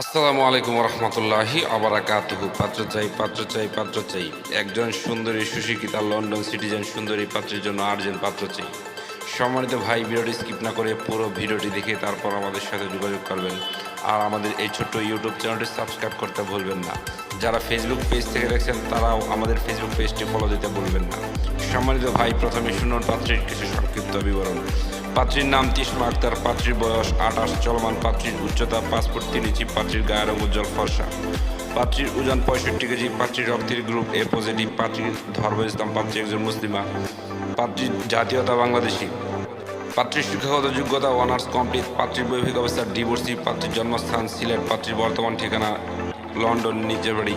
আসসালামু আলাইকুম রহমতুল্লাহি আবরাকাতুহু। পাত্র চাই পাত্র চাই পাত্র চাই। একজন সুন্দরী সুশিক্ষিতা লন্ডন সিটিজেন, সুন্দরী পাত্রের জন্য আর্জেন্ট পাত্র চাই। সম্মানিত ভাই, ভিডিওটি স্কিপ না করে পুরো ভিডিওটি দেখে তারপর আমাদের সাথে যোগাযোগ করবেন। আর আমাদের এই ছোট্ট ইউটিউব চ্যানেলটি সাবস্ক্রাইব করতে ভুলবেন না। যারা ফেসবুক পেজ থেকে দেখছেন, তারাও আমাদের ফেসবুক পেজটি ফলো দিতে ভুলবেন না। সম্মানিত ভাই, প্রথমে শুনুন পাত্রীর কিছু সংক্ষিপ্ত বিবরণ। পাত্রীর নাম তিসমা আক্তার, পাত্রীর বয়স আঠাশ, চলমান পাত্রীর উচ্চতা পাঁচ ফুট তিন ইঞ্চি, পাত্রীর গায়ের উজ্জ্বল ফর্সা। পাত্রীর ওজন পঁয়ষট্টি কেজি, পাত্রীর রক্তের গ্রুপ এ পজিটিভ, পাত্রীর ধর্ম ইসলাম পাত্রী একজন মুসলিমা। পাত্রীর জাতীয়তা বাংলাদেশি। পাত্রীর শিক্ষাগত যোগ্যতা অনার্স কমপ্লিট পাত্রীর বৈবাহিক অবস্থা ডিভোর্সি পাত্রীর জন্মস্থান, সিলেট, পাত্রীর বর্তমান ঠিকানা লন্ডন নিজের বাড়ি।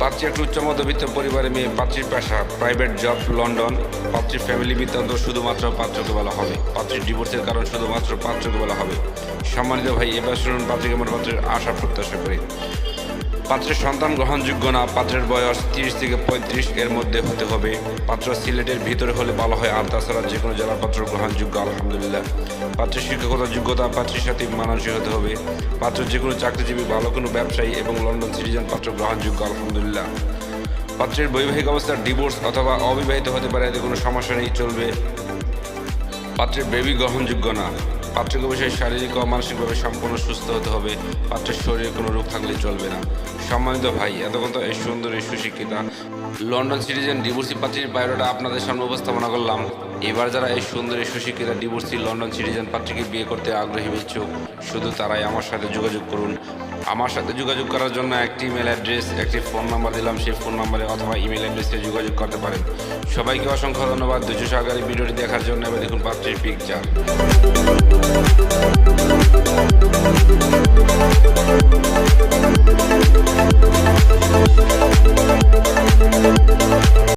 পাত্রী একটি উচ্চ মধ্যবিত্ত পরিবারের মেয়ে পাত্রীর পেশা। প্রাইভেট জব লন্ডন পাত্রীর ফ্যামিলি বৃত্তান্ত শুধুমাত্র পাত্রকে বলা হবে। পাত্রীর ডিভোর্সের কারণ শুধুমাত্র পাত্রকে বলা হবে। সম্মানিত ভাই, এবার শুনুন পাত্রী কেমন পাত্রের আশা প্রত্যাশা করি। পাত্রের সন্তান গ্রহণযোগ্য না, পাত্রের বয়স তিরিশ থেকে পঁয়ত্রিশ এর মধ্যে হতে হবে। পাত্র সিলেটের ভিতরে হলে ভালো হয়। আর তাছাড়া যে কোনো জেলার পাত্র গ্রহণযোগ্য, আলহামদুলিল্লাহ। পাত্রের শিক্ষকতার যোগ্যতা পাত্রের সাথে মানসিক হতে হবে। পাত্র যে কোনো চাকরিজীবী, ভালো কোনো ব্যবসায়ী এবং লন্ডন সিটিজেন পাত্র গ্রহণযোগ্য, আলহামদুলিল্লাহ। পাত্রের বৈবাহিক অবস্থার ডিভোর্স অথবা অবিবাহিত হতে পারে, এতে কোনো সমস্যা নেই, চলবে। পাত্রের বেবি গ্রহণযোগ্য না। পাত্রকে অবশ্যই শারীরিক ও মানসিকভাবে সম্পূর্ণ সুস্থ হতে হবে। পাত্রের শরীরে কোনো রোগ থাকলে চলবে না। সম্মানিত ভাই, এতক্ষণ তো এই সুন্দর, এই সুশিক্ষিতা লন্ডন সিটিজেন ডিভোর্সি পাত্রীর বায়োডাটা আপনাদের সামনে উপস্থাপনা করলাম। এবার যারা এই সুন্দর, এই সুশিক্ষিতা ডিভোর্সি লন্ডন সিটিজেন পাত্রীকে বিয়ে করতে আগ্রহী ইচ্ছুক শুধু তারাই আমার সাথে যোগাযোগ করুন। আমার সাথে যোগাযোগ করার জন্য একটি ইমেল অ্যাড্রেস একটি ফোন নাম্বার দিলাম, সেই ফোন নাম্বারে অথবা ইমেল অ্যাড্রেসে যোগাযোগ করতে পারেন। সবাইকে অসংখ্য ধন্যবাদ ধৈর্য সহকারে ভিডিওটি দেখার জন্য, এবার দেখুন পাত্রীর পিকচার